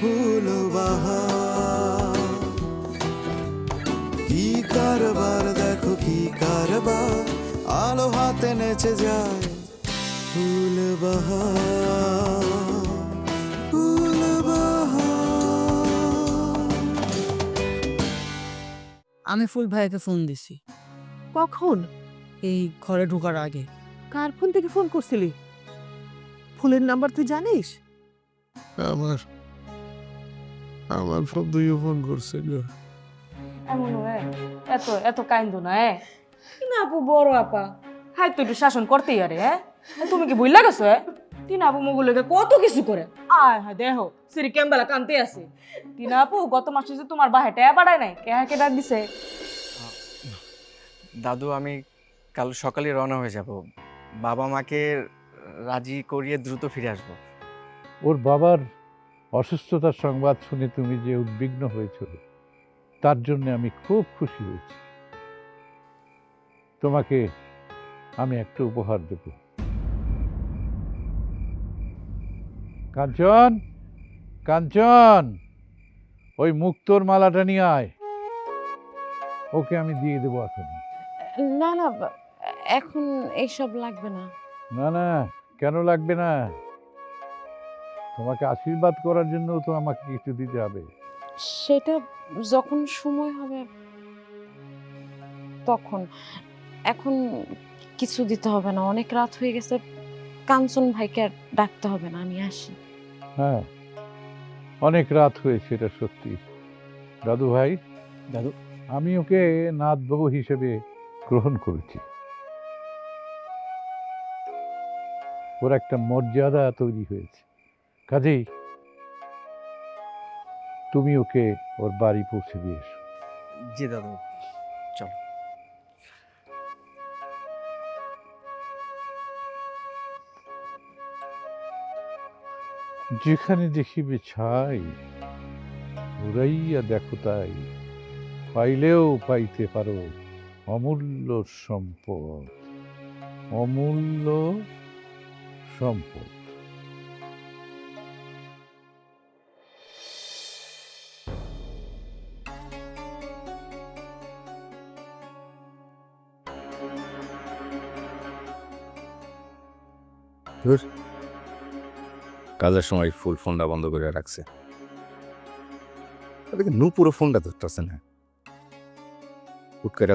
ফুল বাহার কি কারবার দেখো কি কারবার। আলো হাতে নেচে যায় ফুল বাহার ফুল আমি ফুল ভাইকে ফোন দিছি। কখন? এই ঘরে ঢোকার আগে। কার ফোন থেকে ফোন করছিলি? ফুলের নাম্বার তুই জানিস? আমার আমার ফোন দুইও ফোন করছে গো এমন হয়? এত এত কাইন্দ না এ? তিন আপু বড় আপা। হাই তো একটু শাসন করতেই আরে হ্যাঁ তুমি কি বইলা গেছো হ্যাঁ তিন আপু মুগুলোকে কত কিছু করে? আয় হ্যাঁ দেহ সিরি কেম্বেলা কানতে আছে। তিন আপু গত মাসে যে তোমার বাহে ট্যাব বাড়ায় নাই কে কে ডাক দিছে? দাদু আমি কাল সকালে রওনা হয়ে যাব। বাবা মাকে রাজি করিয়ে দ্রুত ফিরে আসব। ওর বাবার অসুস্থতার সংবাদ শুনে তুমি যে উদ্বিগ্ন হয়েছিল তার জন্য আমি খুব খুশি হয়েছি। তোমাকে আমি একটা উপহার দেব। কাঞ্চন কাঞ্চন ওই মুক্তোর মালাটা নিয়ে আয়। ওকে আমি দিয়ে দেবো এখন। না না এখন এইসব লাগবে না। না না কেন লাগবে না? তোমাকে আশীর্বাদ করার জন্য তো আমাকে কিছু দিতে হবে। সেটা যখন সময় হবে তখন। এখন কিছু দিতে হবে না অনেক রাত হয়ে গেছে। কাঞ্চন ভাইকে আর ডাকতে হবে না আমি আসি। হ্যাঁ অনেক রাত হয়েছে এটা সত্যি। দাদু ভাই দাদু। আমি ওকে নাথ বাবু হিসেবে গ্রহণ করেছি। ওর একটা মর্যাদা তৈরি হয়েছে। কাজেই তুমি ওকে ওর বাড়ি পৌঁছে দিয়ে এসো। জি দাদু চলো। যেখানে দেখিবে ছাই ঘুরাইয়া দেখো তাই পাইলেও পাইতে পারো অমূল্য সম্পদ অমূল্য সম্পদ। কাজের সময় ফুল ফোনটা বন্ধ করে রাখছে। ওদিকে নুপুরো ফোনটা ধরতেছে না?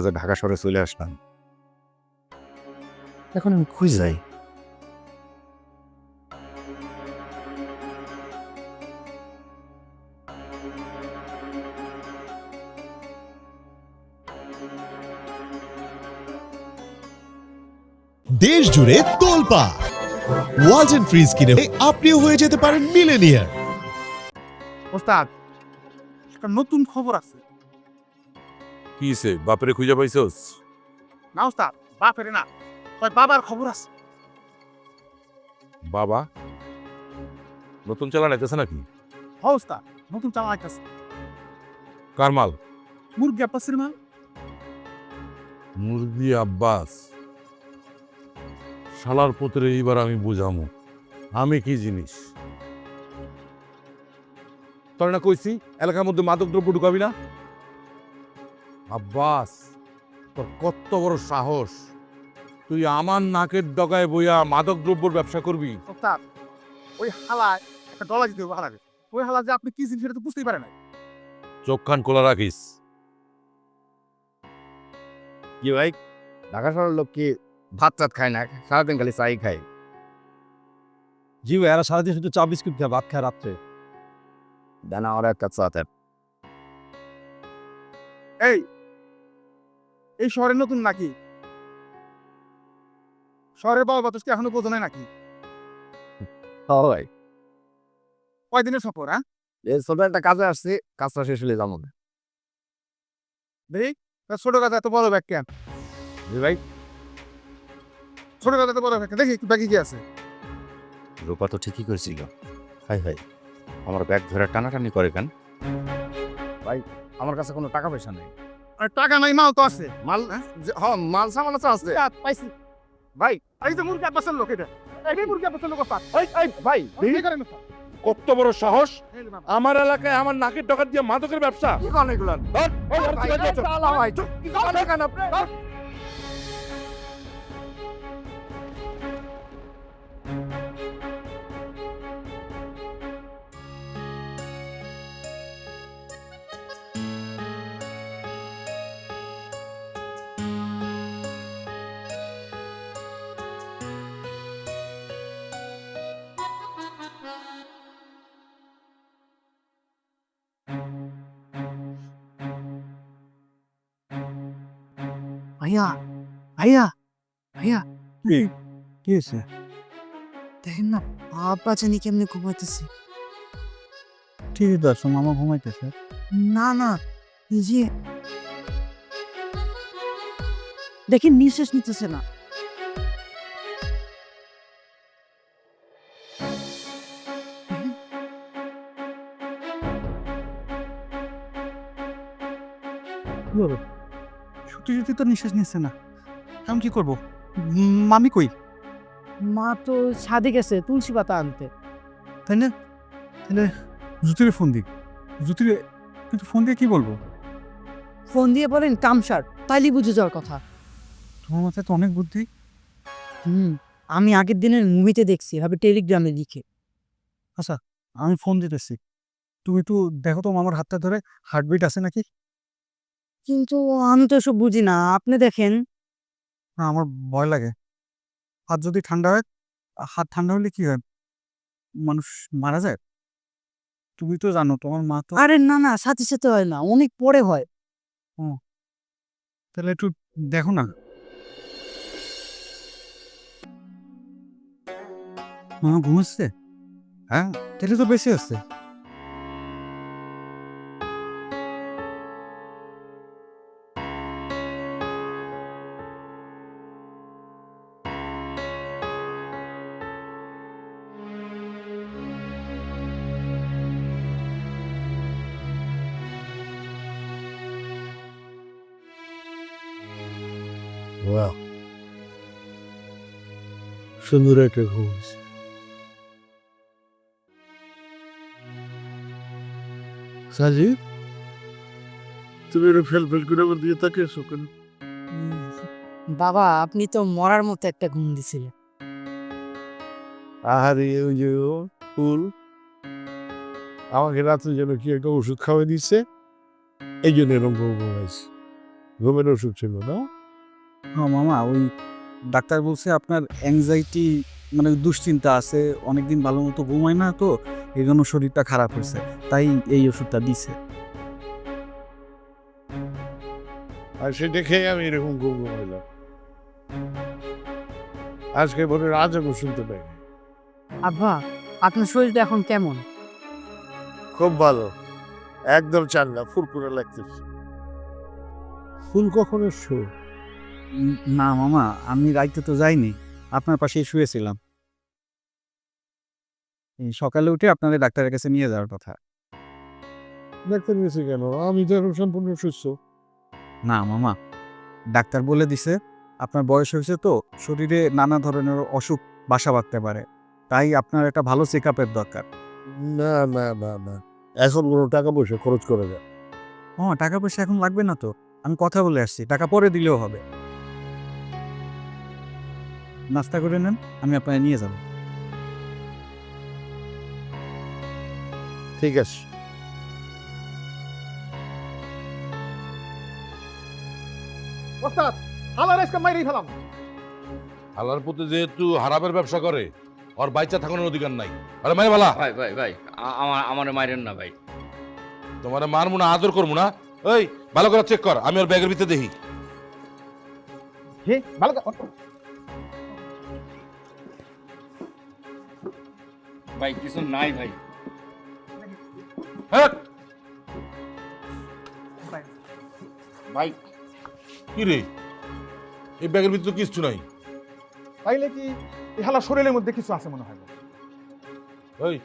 যে ঢাকা শহরে চলে আসলাম। এখন আমি খুঁজ যাই? দেশ জুড়ে তোলপা ওয়ালটন ফ্রিজ কিনে আপনিও হয়ে যেতে পারেন মিলেনিয়ার। ওস্তাদ একটা নতুন খবর আছে। কিসে বাপরে খুঁজে পাইছস? না ওস্তাদ বাপেরে না। কয় বাবার খবর আছে। বাবা? নতুন চালান আইতেছে নাকি? হ ওস্তাদ নতুন চালা আইতাছে। কার মাল? মুরগি আব্বাসের মা মুরগি আব্বাস। শালার পুত্রে এইবার আমি বুঝামু। আমি কি জিনিস? তোর না কইছি এলাকার মধ্যে মাদক দ্রব্য ঢুকাবি না? আব্বাস তোর কত বড় সাহস। তুই আমার নাকের ডগায় বইয়া মাদক দ্রব্যর ব্যবসা করবি? ওস্তাদ ওই হালায় একটা ডলা দিতে হবে হালাকে ওই হালা যে আপনি কি জিনিস সেটা তো বুঝতেই পারে না চোখ কান খোলা রাখিস। কি ভাই? ঢাকা শহরের লোক কি ভাত চাত খায় না সারাদিন খালি চাই খায়। জি ভাই এরা সারাদিন শুধু চা বিস্কুট খায় ভাত খায় রাত্রে। দানা ওরা একটা চাতে এই! এই শহরে নতুন নাকি? শহরের বাবা বাতাস কি এখনও বোঝো নাই নাকি? হয় কয়দিনের সফর হ্যাঁ? এই ছোট একটা কাজে আসছি কাজটা শেষ হলে যাব। দেখি ছোট কাজ এত বড় ব্যাগ কেন ভাই। ছোট কাজ এত বড় ব্যাগ দেখি ব্যাগে কি আছে। রূপা তো ঠিকই করেছিল। High high. আমার ব্যাগ ধরে টানাটানি করে কেন? ভাই আমার কাছে কোনো টাকা পয়সা নেই। আর টাকা নাই মাল তো আছে। মাল যে- হ মাল সামান আছে। আছে পাইছি। ভাই। এই যে মুরগি আব্বাসের লোক এটা। এই মুরগি আব্বাসের লোক। এই এই ভাই কি করেন কত বড় সাহস। আমার এলাকায় আমার নাকের ডকাত দিয়ে মাদকের ব্যবসা। কি করেন ভাইয়া ভাইয়া ভাইয়া। কি? হয়েছে? দেখেন না আব্বা জানি কেমনে ঘুমাইতেছে। ঠিকই তো আছো মামা ঘুমাইতেছে? না না যে দেখেন নিঃশ্বাস নিতেছে না। সত্যি সত্যি তো নিঃশ্বাস নিচ্ছে না আমি কি করব? মামি কই? মা তো ছাদে গেছে তুলসী পাতা আনতে। তাই না? তাহলে জ্যোতিরে ফোন দিই জ্যোতিরে কিন্তু ফোন দিয়ে কি বলব? ফোন দিয়ে বলেন কামসার তাইলে বুঝে যাওয়ার কথা। তোমার মাথায় তো অনেক বুদ্ধি। হুম আমি আগের দিনের মুভিতে দেখছি ভাবে টেলিগ্রামে লিখে। আচ্ছা আমি ফোন দিতেছি। তুমি একটু দেখো তো আমার হাতটা ধরে হার্টবিট আছে নাকি? কিন্তু আমি তো এসব বুঝি না। আপনি দেখেন। না আমার ভয় লাগে। হাত যদি ঠান্ডা হয় হাত ঠান্ডা হলে কি হয়? মানুষ মারা যায়? তুমি তো জানো তোমার মা তো আরে না না সাথে সাথে হয় না অনেক পরে হয়। তাহলে একটু দেখো না। মা ঘুমাচ্ছে? হ্যাঁ তাহলে তো বেশি আছে Wow. সুন্দর একটা ঘুম সাজি তুমি এটা ফেল ফেল করে আমার দিয়ে তাকিয়েছো কেন? বাবা আপনি তো মরার মতো একটা ঘুম দিছিলেন। আহারে ওই যে ও ফুল। আমাকে রাত্রে যেন কি একটা ওষুধ খাওয়াই দিচ্ছে এই জন্য এরকম ঘুম ঘুমাইছি। ঘুমের ওষুধ ছিল না? হ্যাঁ মামা ওই ডাক্তার বলছে আপনার অ্যাংজাইটি মানে দুশ্চিন্তা আছে অনেকদিন ভালো মতো ঘুমায় না তো এই জন্য শরীরটা খারাপ হয়েছে তাই এই ওষুধটা দিছে। আর সেটা খেয়ে আমি এরকম ঘুম ঘুমাইলাম। আজকে ভোরের আজানও শুনতে পাইনি। আব্বা আপনার শরীরটা এখন কেমন? খুব ভালো একদম চাঙ্গা ফুরফুরে লাগতেছে। ফুল কখন উম, না মামা আমি রাইতে তো যাইনি। আপনার পাশেই শুয়েছিলাম। এই সকালে উঠে আপনাদের ডাক্তারের কাছে নিয়ে যাওয়ার কথা। ডাক্তার গেছে কেন? আমি তো এখন সম্পূর্ণ সুস্থ। না মামা ডাক্তার বলে দিছে আপনার বয়স হয়েছে তো শরীরে নানা ধরনের অসুখ বাসা বাঁধতে পারে। তাই আপনার একটা ভালো চেক আপের দরকার। না না না না। এখন কোনো টাকা পয়সা খরচ করে দেয় ও টাকা পয়সা এখন লাগবে না তো। আমি কথা বলে আসছি টাকা পরে দিলেও হবে। নাস্তা করে নেন আমি আপনাকে নিয়ে যাব। ঠিক আছে। ওস্তাদ হালার আজকে মাইরেই ফেলাম। হালার পুতে যেহেতু হারাবের ব্যবসা করে ওর বাইচা থাকানোর অধিকার নাই। আরে মাই ভালা ভাই ভাই ভাই আমার আমার মারেন না ভাই। তোমার মার মুনা আদর করব না। ওই ভালো করে চেক কর আমি ওর ব্যাগের ভিতরে দেখি। হে ভালো ভাই কিছু নাই ভাই। হ্যাঁ। ভাই। কি রে? এই ব্যাগের ভিতরে কিছু নাই। তাইলে কি ইহালা শরীরের মধ্যে কিছু আছে মনে হয়? ওই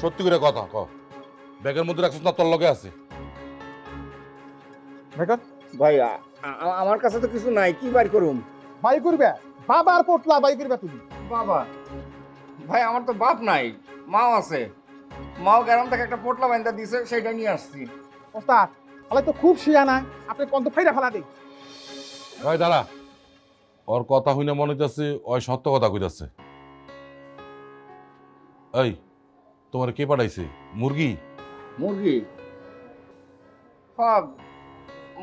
সত্যি করে কথা ক। ব্যাগের মধ্যে রাখছিস না তোর লগে আছে। ভাই আমার কাছে তো কিছু নাই কি বাই করুম? বাই করবে? বাবার পোটলা বাই করবে তুমি। বাবা। ভাই আমার তো বাপ নাই মাও আছে। মাও গ্রাম থেকে একটা পোটলা বাইন্দা দিছে সেটা নিয়ে আসছি। ওস্তাদ তাহলে তো খুব শিয়ানা আপনি কন্ত ফাইরা ফেলা দিই ভাই দাঁড়া। ওর কথা হইনা মনে হইতেছে ওই সত্য কথা কইতাছে। এই তোমার কে পাঠাইছে? মুরগি? মুরগি? হ্যাঁ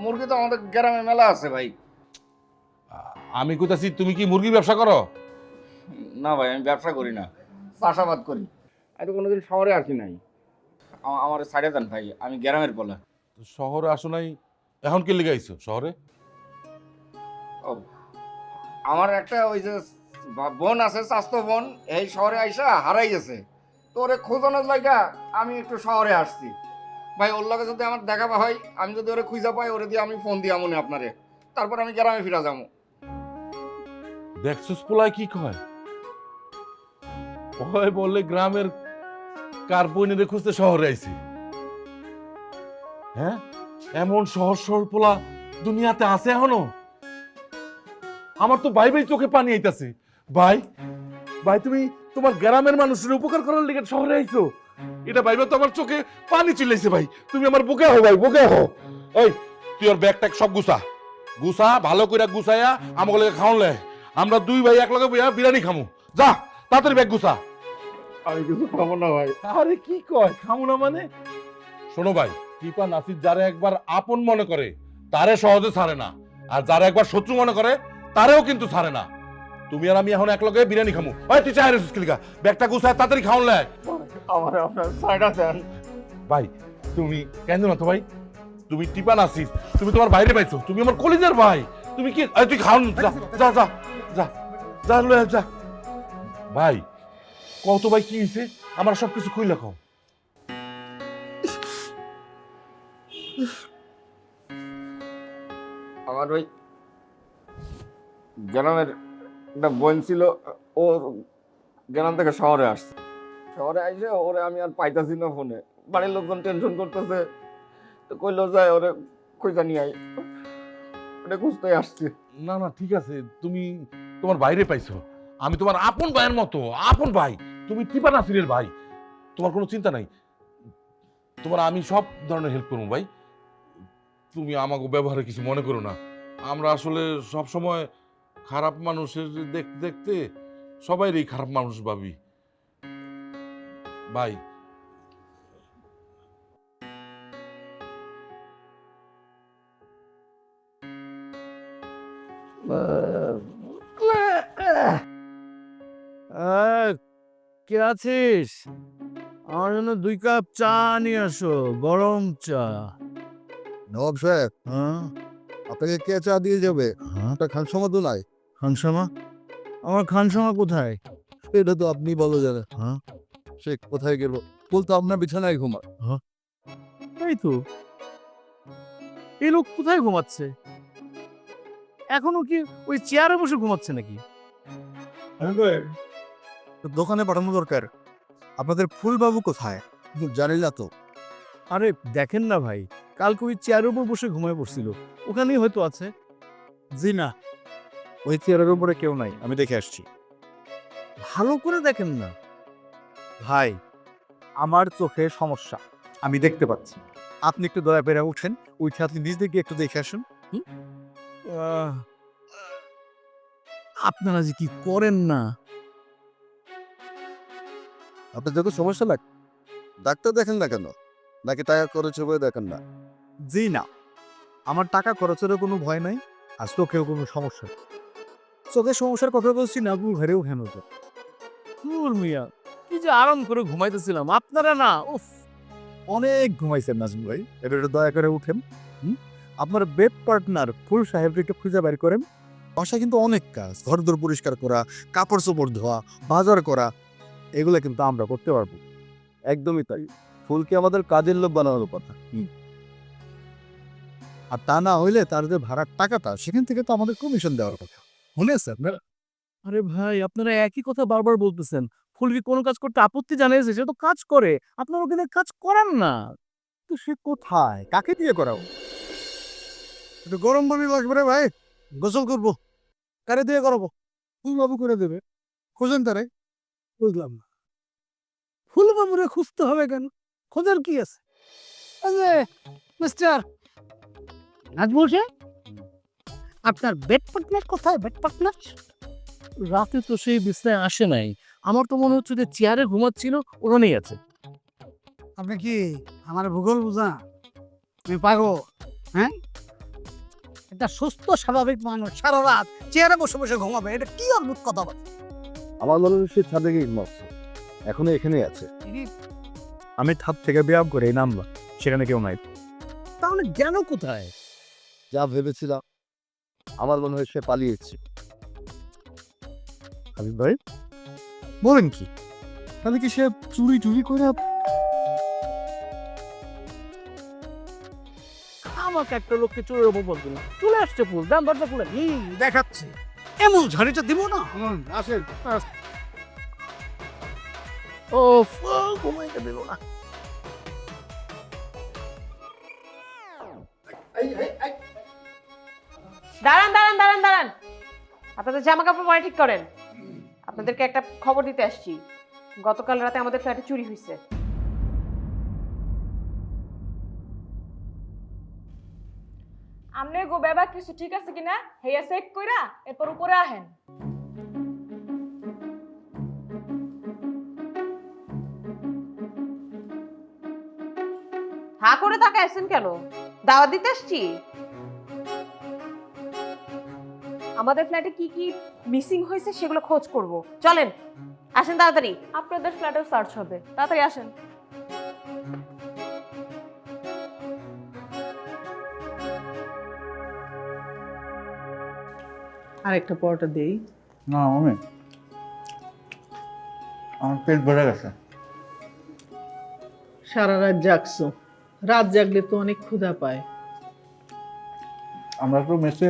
মুরগি তো আমাদের গ্রামে মেলা আছে ভাই। আমি কইতাছি তুমি কি মুরগি ব্যবসা করো? না ভাই আমি ব্যবসা করি না চাষাবাদ করি। আমি তো কোনোদিন শহরে আসি নাই। আ- আমার সাইডে দেন ভাই আমি গ্রামের বলা। তো শহরে আসো নাই এখন কে লেগে আইছো শহরে? ও আমার একটা ওই যে বা- বোন আছে স্বাস্থ্য বোন এই শহরে আইসা হারাই গেছে। তো ওরে খোঁজানোর লাগা আমি একটু শহরে আসছি। ভাই ওর লগে যদি আমার দেখা হয় আমি যদি ওরে খুঁজা পাই ওরে দিয়ে আমি ফোন দিয়া মনে আপনারে। তারপর আমি গ্রামে ফিরা যাব। দেখছস পোলায় কি কয়? ওই বলে গ্রামের কার বইনে খুঁজতে শহরে আইছি। হ্যাঁ? এমন শহর সরল পোলা দুনিয়াতে আছে এখনও? আমার তো ভাই ভাই চোখে পানি আইতাছে। ভাই ভাই, তুমি তোমার গ্রামের মানুষের উপকার করার লিগে শহরে আইছো? এটা ভাইবা তো আমার চোখে পানি চিল্লাইছে ভাই। তুমি আমার বুকে হো ভাই, বুকে হো ওই তুই ওর ব্যাগ ট্যাগ সব গুছা। গুছা, ভালো করে গুছাইয়া আমাকে লেগে খাওয়ান লে। আমরা দুই ভাই এক লগে বইয়া বিরিয়ানি খামু। যা। তাড়াতাড়ি ব্যাগ গুছা। আমি কিছু খাব না ভাই। আরে কি কয় খামু না মানে? শোনো ভাই টিপা নাসির যারে একবার আপন মনে করে তারে সহজে ছাড়ে না। আর যারা একবার শত্রু মনে করে তারেও কিন্তু ছাড়ে না। তুমি আর আমি এখন এক লগে বিরিয়ানি খামু। ওই তুই চাই রেসিস কিলিকা ব্যাগটা গুছায় তাড়াতাড়ি খাওয়ান লে। আমার আপনার সাইডা দেন ভাই তুমি কেন না তো ভাই? তুমি টিপা নাসিস তুমি তোমার বাইরে পাইছো। তুমি আমার কলিজার ভাই। তুমি কি আরে তুই খাওন যা যা যা যা। যা লয়ে যা। ভাই কত ভাই কি হয়েছে আমার সব কিছু খুইলা খাও আমার ওই গ্রামের একটা বোন ছিল ও গ্রাম থেকে শহরে আসছে। শহরে আইসে ওরে আমি আর পাইতাছি না ফোনে। বাড়ির লোকজন টেনশন করতেছে। তো কইলো যায় ওরে কইতা নিয়ে আই ওটা খুঁজতে আসছি। না না ঠিক আছে তুমি তোমার বাইরে পাইছো। আমি তোমার আপন ভাইয়ের মতো, আপন ভাই। তুমি টিপা নাসিরের ভাই। তোমার কোনো চিন্তা নাই। তোমার আমি সব ধরনের হেল্প করব ভাই। তুমি আমাকে ব্যবহারে কিছু মনে করো না। আমরা আসলে সব সময় খারাপ মানুষের দেখতে দেখতে সবাইরই খারাপ মানুষ ভাবি। ভাই। কে আছিস? আমার জন্য দুই কাপ চা নিয়ে আসো গরম চা। নবাব সাহেব হ্যাঁ? আপনাকে কে চা দিয়ে যাবে? হ্যাঁ? আপনার খানসমা তো নাই। খানসামা? আমার খানসামা কোথায়? এটা তো আপনি বলো জানেন। হ্যাঁ? সে কোথায় গেল? বলতো আপনার বিছানায় ঘুমায় এই তো। এই লোক কোথায় ঘুমাচ্ছে? এখনও কি ওই চেয়ারে বসে ঘুমাচ্ছে নাকি? দোকানে পাঠানো দরকার। আপনাদের ফুলবাবু কোথায়? জানি না তো। আরে দেখেন না ভাই কালকে ওই চেয়ারের উপর বসে ঘুমায় পড়ছিল। ওখানেই হয়তো আছে। জি না ওই চেয়ারের উপরে কেউ নাই আমি দেখে আসছি। ভালো করে দেখেন না। ভাই আমার চোখে সমস্যা আমি দেখতে পাচ্ছি। আপনি একটু দয়া পেরে উঠেন উঠে আপনি নিজ দিকে একটু দেখে আসুন। আপনারা যে কি করেন না? আপনার যখন সমস্যা লাগ ডাক্তার দেখেন না কেন? নাকি টাকা খরচ হবে দেখেন না? জি না। আমার টাকা খরচেরও কোনো ভয় নাই আর চোখেও কোনো সমস্যা নেই। চোখের সমস্যার কথা বলছি না আপনি ঘরেও কেন তো ফুল মিয়া কি যে আরাম করে ঘুমাইতেছিলাম। আপনারা না উফ! অনেক ঘুমাইছেন নাজমুল ভাই। এটা একটু দয়া করে উঠেন হুম? আপনার বেড পার্টনার ফুল সাহেবকে একটু খুঁজে বের করেন। বাসা কিন্তু অনেক কাজ। ঘর দর পরিষ্কার করা কাপড় চোপড় ধোয়া বাজার করা এগুলো কিন্তু আমরা করতে পারব। একদমই তাই। ফুলকে আমাদের কাজের লোক বানানোর কথা? আর তা না হইলে তার যে ভাড়ার টাকাটা সেখান থেকে তো আমাদের কমিশন দেওয়ার কথা। মনে আছে আপনার? আরে ভাই আপনারা একই কথা বারবার বলতেছেন। ফুলবি কোনো কাজ করতে আপত্তি জানিয়েছে? সে তো কাজ করে। আপনারা ওখানে কাজ করান না। তো সে কোথায়? কাকে দিয়ে করাও? একটু গরম পানি লাগবে রে ভাই। গোসল করব। কারে দিয়ে করাবো? ফুলবাবু করে দেবে। খোঁজেন তারে। বুঝলাম না। ফুলবাবুরে খুঁজতে হবে কেন? খোঁজার কি আছে? মিস্টার নাজমুল সাহেব আপনার বেড পার্টনার কোথায়? Bed partner? রাতে তো সেই বিছনায় আসে নাই। আমার তো মনে হচ্ছে যে চেয়ারে ঘুমাচ্ছিল ওখানেই আছে। আপনি কি আমার ভূগোল বুঝা? আমি পাগল হ্যাঁ? এটা সুস্থ স্বাভাবিক মানুষ সারা রাত চেয়ারে বসে বসে ঘুমাবে এটা কি অদ্ভুত কথা বলে? আমার মনে হয় সে ছাদে গিয়ে ঘুমাচ্ছে। এখনও এখানেই আছে। আমি ছাদ থেকে ব্যায়াম করে নামলাম সেখানে কেউ নাই। তাহলে গেল কোথায়? যা ভেবেছিলাম আমার মনে হয় সে পালিয়েছে। হাবিব ভাই? বলেন কি? তাহলে কি সে চুরি চুরি করে আমাকে একটা লোককে চোরের ওপর বলছিল চলে আসছে ফুল দাম দরজা খুলে। দেখাচ্ছে। এমন ঝাড়িটা দিব না। আসেন। ও ঘুমাইতে দিল না। দাঁড়ান দাঁড়ান দাঁড়ান দাঁড়ান। আপনাদের জামা কাপড় পরে ঠিক করেন। আপনাদেরকে একটা খবর দিতে আসছি। গতকাল রাতে আমাদের ফ্ল্যাটে চুরি হয়েছে আমনে গো বেবা কিছু ঠিক আছে কিনা? হেয়া চেক কইরা এরপর উপরে আহেন। হা করে তাকায় আছেন কেন? দাওয়াত দিতে আসছি? আমাদের ফ্ল্যাটে কি কি মিসিং হয়েছে সেগুলো খোঁজ করব। চলেন আসেন তাড়াতাড়ি। আপনাদের ফ্ল্যাটেও সার্চ হবে। তাড়াতাড়ি আসেন। আরেকটা পরোটা দেই। না মামি। আমার পেট ভরে গেছে। সারা রাত জাগছো। রাত জাগলে তো অনেক ক্ষুধা পায়। আমরা তো মেসে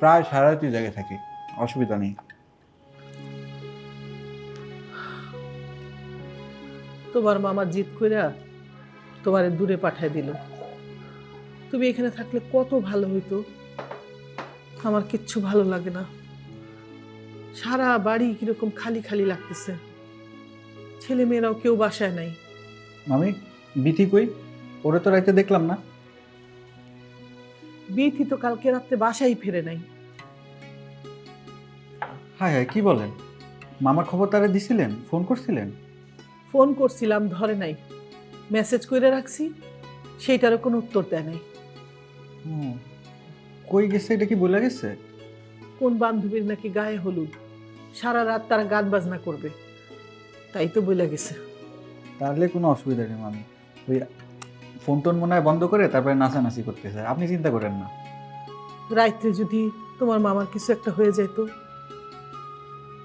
প্রায় সারা রাতই জায়গায় থাকি অসুবিধা নেই। তোমার মামা জিত কইরা তোমারে দূরে পাঠায় দিল। তুমি এখানে থাকলে কত ভালো হইতো। আমার কিচ্ছু ভালো লাগে না। সারা বাড়ি কীরকম খালি খালি লাগতেছে। ছেলে মেয়েরাও কেউ বাসায় নাই। মামি বিথি কই? ওরে তো রাইতে দেখলাম না। বিথি তো কালকে রাত্রে বাসায় ফিরে নাই। হায় হায় কি বলেন? মামার খবর তারা দিছিলেন? ফোন করছিলেন? ফোন করছিলাম ধরে নাই। মেসেজ করে রাখছি সেইটারও কোনো উত্তর দেয় নাই। হুম। কই গেছে এটা কি বলে গেছে? কোন বান্ধবীর নাকি গায়ে হলুদ? সারা রাত তারা গান বাজনা করবে। তাই তো বলে গেছে। তাহলে কোনো অসুবিধা নেই মামি। ওই ফোন টোন মনে হয় বন্ধ করে তারপরে নাচানাচি করতেছে। আপনি চিন্তা করেন না। রাইতে যদি তোমার মামার কিছু একটা হয়ে যেত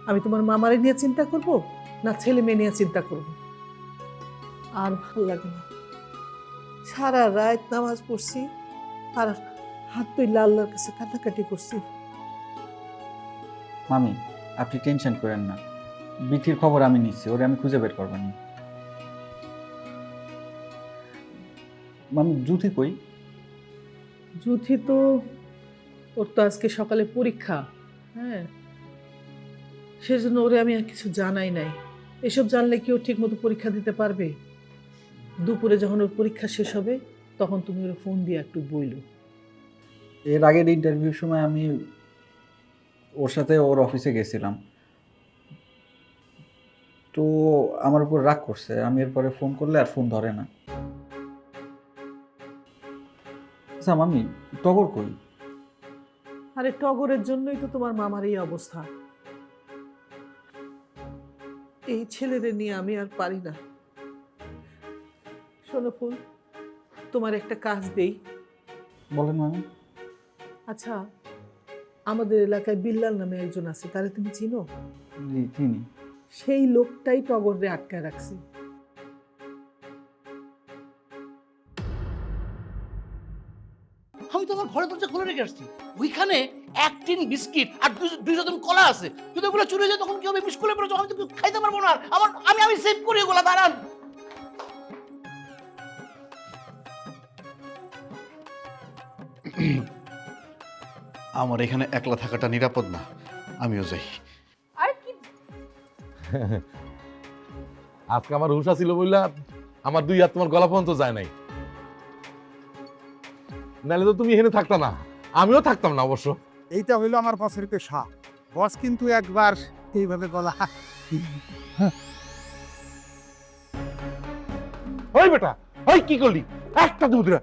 আমি তোমার মামারে নিয়ে চিন্তা করব না ছেলে মেয়ে নিয়ে চিন্তা করব? আর ভালো লাগে না। সারা রাত নামাজ পড়ছি আর হাত তুই আল্লাহর কাছে কাটাকাটি করছি। মামি আপনি টেনশন করেন না। বিথির খবর আমি নিচ্ছি ওরে আমি খুঁজে বের করবেন মামি জুথি কই? যুথি তো ওর তো আজকে সকালে পরীক্ষা হ্যাঁ? সেজন্য ওরে আমি আর কিছু জানাই নাই। এসব জানলে কি ও ঠিক মতো পরীক্ষা দিতে পারবে? দুপুরে যখন ওর পরীক্ষা শেষ হবে তখন তুমি ওর ফোন দিয়ে একটু বইলো। এর আগের ইন্টারভিউর সময় আমি ওর সাথে ওর অফিসে গেছিলাম। তো আমার উপর রাগ করছে আমি এরপরে ফোন করলে আর ফোন ধরে না। আচ্ছা মামি টগর কই? আরে টগরের জন্যই তো তোমার মামার এই অবস্থা। এই ছেলেদের নিয়ে আমি আর পারি না। শোনো ফুল তোমার একটা কাজ দেই। বলেন মামি। আচ্ছা আমাদের এলাকায় বিল্লাল নামে একজন আছে তারে তুমি চিনো? জি চিনি। সেই লোকটাই টগররে আটকায় রাখছে। আসছি ওইখানে এক টিন বিস্কিট আর দুই- কলা আছে। যদি ওগুলো চুরি যায় তখন কি হবে? স্কুলে পড়ে আমি তো খাইতে পারব না। আমার আমি আমি সেভ করি ওগুলা দাঁড়ান। আমার এখানে একলা থাকাটা নিরাপদ না। আমিও যাই। আর কি? আজকে আমার হুশা ছিল বললা আমার দুই হাত তোমার গলা পর্যন্ত যায় নাই। নাহলে তো তুমি এখানে থাকতা না। আমিও থাকতাম না অবশ্য। এইটা হইল আমার পাশের পেশা বস কিন্তু একবার এইভাবে গলা। ওই বেটা ওই কি করলি? একটা দুধরা